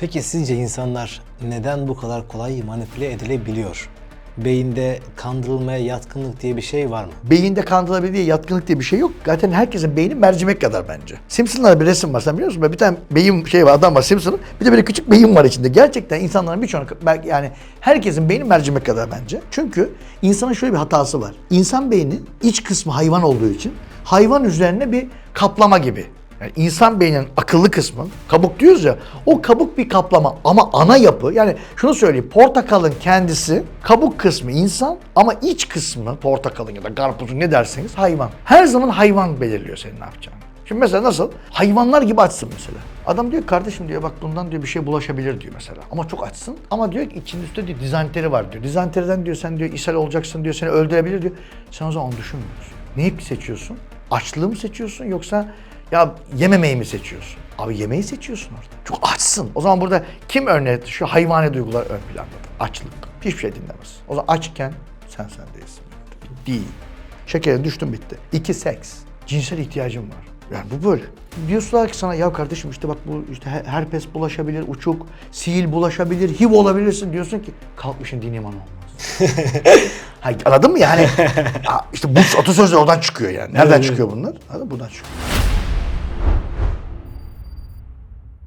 Peki sizce insanlar neden bu kadar kolay manipüle edilebiliyor? Beyinde kandırılmaya yatkınlık diye bir şey var mı? Beyinde kandırılabildiği yatkınlık diye bir şey yok. Zaten herkesin beyni mercimek kadar bence. Simpson'larda bir resim var sen biliyor musun? Bir tane beyin şey var adam var Simpson'ın. Bir de böyle küçük beyin var içinde. Gerçekten insanların birçoğunu belki yani herkesin beyni mercimek kadar bence. Çünkü insanın şöyle bir hatası var. İnsan beyni iç kısmı hayvan olduğu için hayvan üzerine bir kaplama gibi. Yani insan beyninin akıllı kısmı, kabuk diyoruz ya, o kabuk bir kaplama ama ana yapı, yani şunu söyleyeyim, portakalın kendisi, kabuk kısmı insan ama iç kısmı portakalın ya da karpuzun ne derseniz hayvan. Her zaman hayvan belirliyor senin ne yapacağını. Şimdi mesela nasıl? Hayvanlar gibi açsın mesela. Adam diyor kardeşim diyor bak bundan diyor bir şey bulaşabilir diyor mesela. Ama çok açsın. Ama diyor ki içinde üstte diyor dizanteri var diyor. Dizanteriden diyor sen diyor ishal olacaksın diyor seni öldürebilir diyor. Sen o zaman onu düşünmüyorsun. Neyi seçiyorsun? Açlığı mı seçiyorsun yoksa ya yememeyi mi seçiyorsun? Abi yemeği seçiyorsun orada. Çok açsın. O zaman burada kim örneğin şu hayvani duygular ön planda? Açlık. Hiçbir şey dinlemez. O zaman açken sen sen değilsin. Değil. Şekerin düştün bitti. İki seks. Cinsel ihtiyacım var. Yani bu böyle. Diyorsunlar ki sana ya kardeşim işte bak bu işte her- herpes bulaşabilir, uçuk, sihir bulaşabilir, HIV olabilirsin diyorsun ki kalkmışın din iman olmaz. ha, anladın mı yani? Ya işte bu atasözleri oradan çıkıyor yani. Nereden çıkıyor bunlar? Buradan çıkıyor.